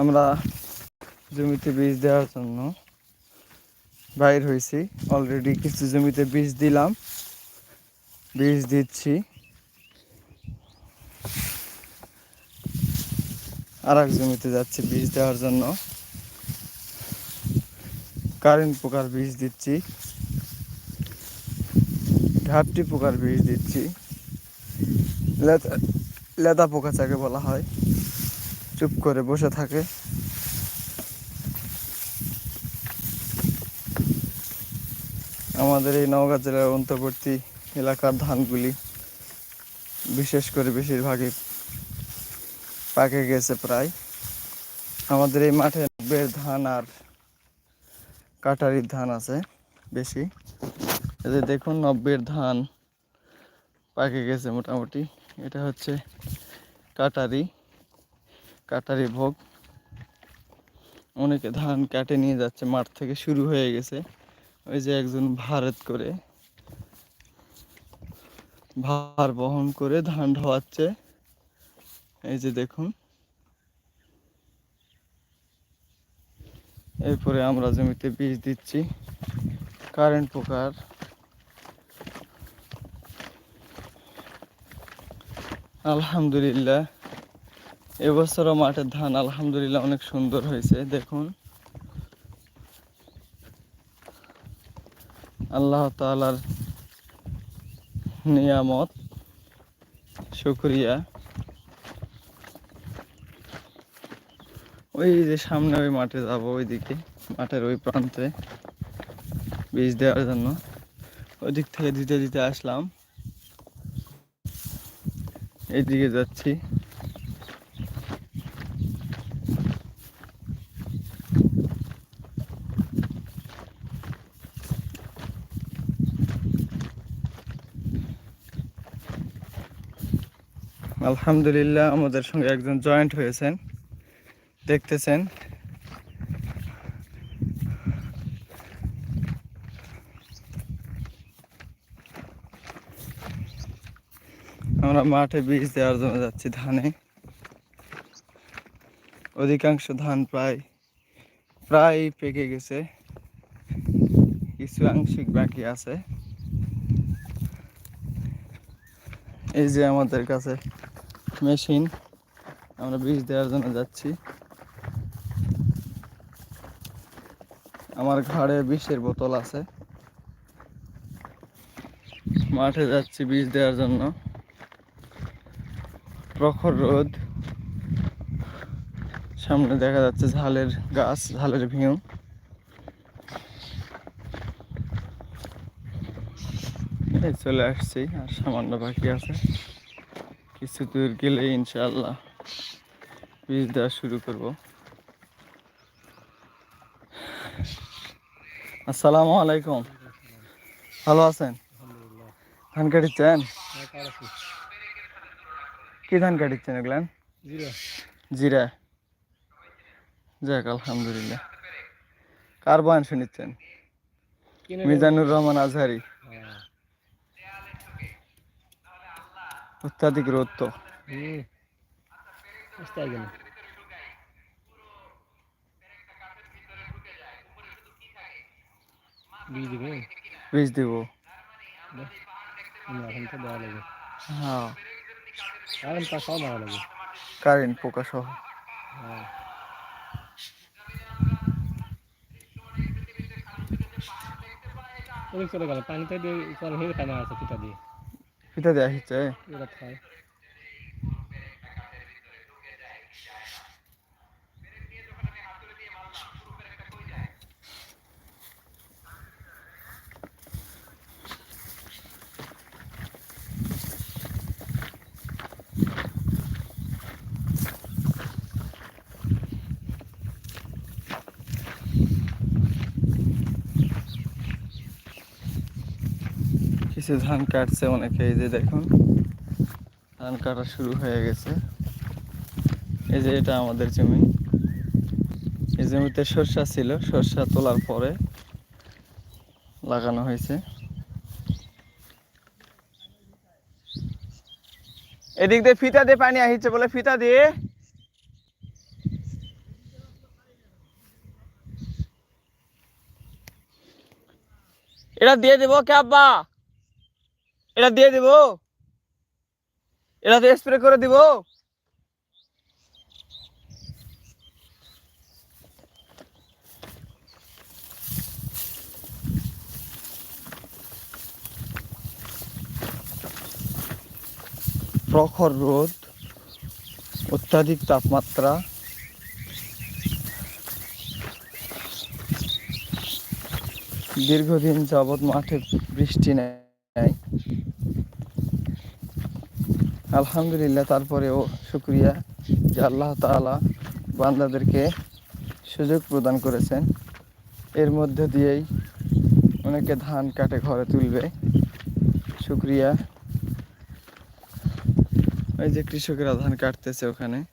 আমরা জমিতে বীজ দেওয়ার জন্য বাইর হয়েছি। অলরেডি কিছু জমিতে বীজ দিলাম। বীজ দিচ্ছি। আর এক জমিতে যাচ্ছি বীজ দেওয়ার জন্য। কারেন্ট পোকার বীজ দিচ্ছি। ঘাপটি পোকার বীজ দিচ্ছি। লেদা লেদা পোকা যাকে বলা হয়। চুপ করে বসে থাকে। আমাদের এই নওগাঁ জেলার অন্তর্বর্তী এলাকার ধানগুলি বিশেষ করে বেশিরভাগই পাকে গেছে প্রায়। আমাদের এই মাঠে বের ধান আর কাটারির ধান আছে বেশি। এতে দেখুন নব্বের ধান পাকে গেছে মোটামুটি। এটা হচ্ছে কাটারি। কাটারি ভোগ। অনেকে ধান কাটে নিয়ে যাচ্ছে, মাঠ থেকে শুরু হয়ে গেছে। ওই যে একজন ভারত করে ভার বহন করে ধান ঢোয়াচ্ছে। এই যে দেখুন। এরপরে আমরা জমিতে বীজ দিচ্ছি। কারেন্ট পোকার। আলহামদুলিল্লাহ। এবছরও মাঠের ধান আলহামদুলিল্লাহ অনেক সুন্দর হয়েছে, দেখুন। আল্লাহ তালার নিয়ামত, শুক্রিয়া। ওই যে সামনে ওই মাঠে যাব, ওইদিকে, মাঠের ওই প্রান্তে বীজ দেওয়ার জন্য। ওই দিক থেকে দিতে দিতে আসলাম। এইদিকে যাচ্ছি। আলহামদুলিল্লাহ, আমাদের সঙ্গে একজন জয়েন্ট হয়েছেন। দেখতেছেন। আমরা মাঠে বীজ দেওয়ার জন্য যাচ্ছি ধানে। অধিকাংশ ধান প্রায় প্রায় পেকে গেছে। কিছু আংশিক বাকি আছে। এই যে আমাদের কাছে মেশিন। আমরা বীজ দেওয়ার জন্য যাচ্ছি। আমার ঘাড়ে বিষের বোতল আছে। মাঠে যাচ্ছি বীজ দেওয়ার জন্য। প্রখর রোদ। সামনে দেখা যাচ্ছে ঝালের গাছ, ঝালের ভিউ। চলে আসছি, আর সামান্য বাকি আছে। কিছু দূর গেলে ইনশাল্লাহ বীজ দেওয়া শুরু করব। আসসালামু আলাইকুম। ভালো আছেন? ধান কাটিচ্ছেন? কি ধান কাটিচ্ছেন এগুলান জিরা। যাক আলহামদুলিল্লাহ। কার বয়ান শুনিচ্ছেন? মিজানুর রহমান আজহারি। অত্যাধিক রোদ তো বীজ দিব? হ্যাঁ। কারেন্ট পোকা সহ। চলে গেল পানিতে দিয়ে চল খানা আছে দিয়ে। পিঠা দেওয়া হচ্ছে। হচ্ছে ধান কাটছে অনেকে, এই যে দেখুন, ধান কাটা শুরু হয়ে গেছে। এই যে এটা আমাদের জমি। এই জমিতে সর্ষা ছিল, সর্ষা তোলার পরে লাগানো হয়েছে। এদিক দিয়ে ফিতা দিয়ে পানি আহিচ্ছে বলে, ফিতা দিয়ে। এটা দিয়ে দেবো কে আব্বা? এটা দিয়ে দিব। এটা দিয়ে স্প্রে করে দিব। প্রখর রোদ, অত্যাধিক তাপমাত্রা। দীর্ঘদিন যাবৎ মাঠে বৃষ্টি নেই। আলহামদুলিল্লাহ, তারপরেও শুক্রিয়া যে আল্লাহ তাআলা বান্দাদেরকে সুযোগ প্রদান করেছেন। এর মধ্যে দিয়েই অনেকে ধান কাটে, ঘরে তুলবে। শুক্রিয়া। এই যে কৃষকেরা ধান কাটতেছে ওখানে।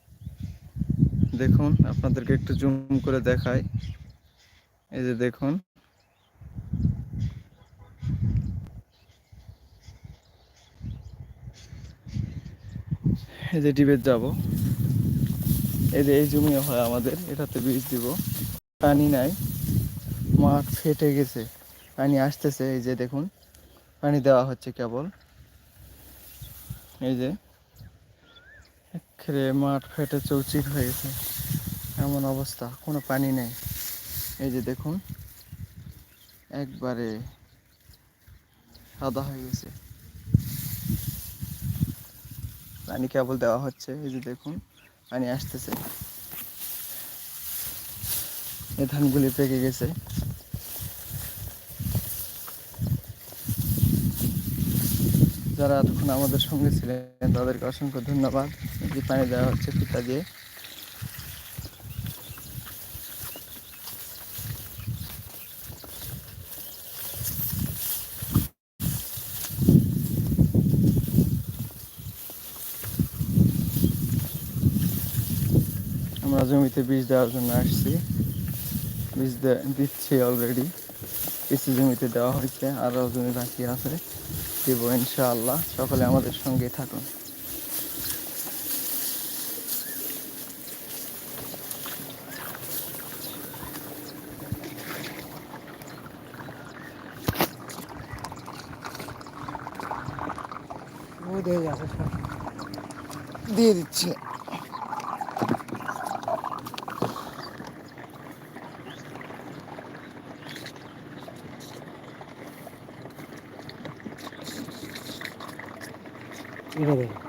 দেখুন, আপনাদেরকে একটু জুম করে দেখায় এই যে দেখুন। এই যে ডিবেট যাব। এই যে এই জমি হয় আমাদের, এটাতে বীজ দিব। পানি নাই। মাঠ ফেটে গেছে। পানি আসতেছে, এই যে দেখুন, পানি দেওয়া হচ্ছে কেবল। এই যে, একেবারে মাঠ ফেটে চৌচির হয়ে গেছে। এমন অবস্থা, কোনো পানি নেই। এই যে দেখুন, একবারে সাদা হয়ে গেছে। পানি কেবল দেওয়া হচ্ছে, এই যে দেখুন পানি আসতেছে। এ ধানগুলি পেকে গেছে। যারা এতক্ষণ আমাদের সঙ্গে ছিলেন, তাদেরকে অসংখ্য ধন্যবাদ। যে পানি দেওয়া হচ্ছে, ফিতা দিয়ে। জমিতে বীজ দেওয়ার জন্য আসছি। বীজ দিচ্ছি অলরেডি কিছু জমিতে দেওয়া হয়েছে আরও জমি বাকি আছে। দেবো ইনশাআল্লাহ। সকলে আমাদের সঙ্গে থাকুন। দিয়ে দিচ্ছি। you know the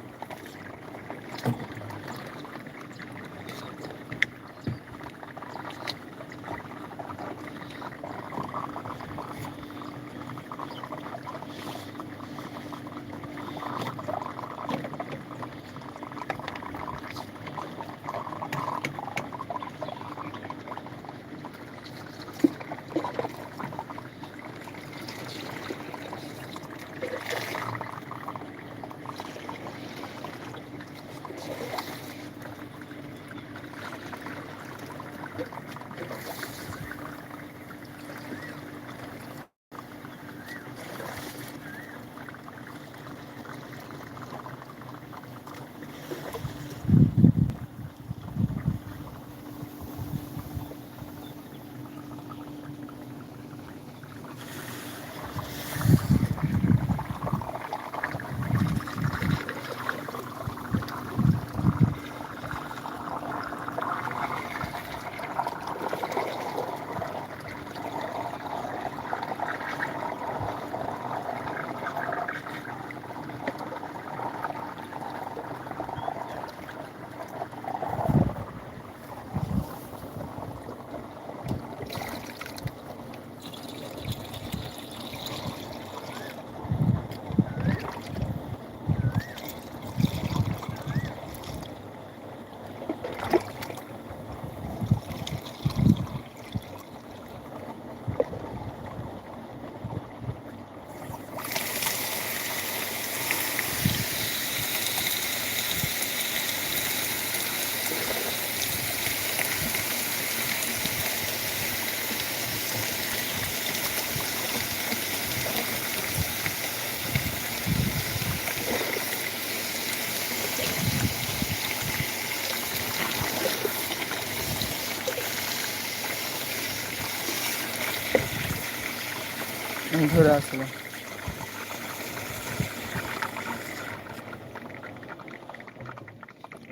ধরে আসলো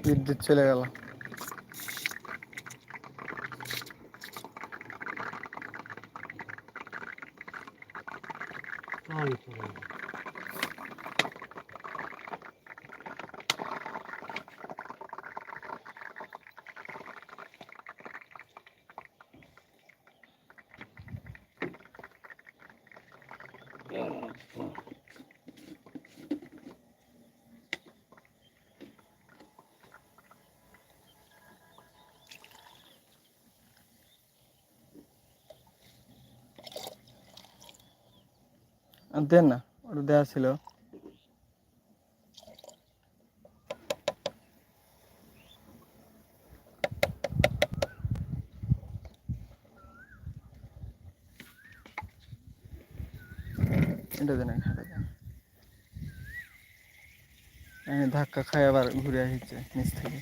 বিদ্যুৎ চলে গেল আর দেন না ওটা দেওয়া ছিল। ধাক্কা খাই আবার ঘুরে আসছে নিচ থেকে।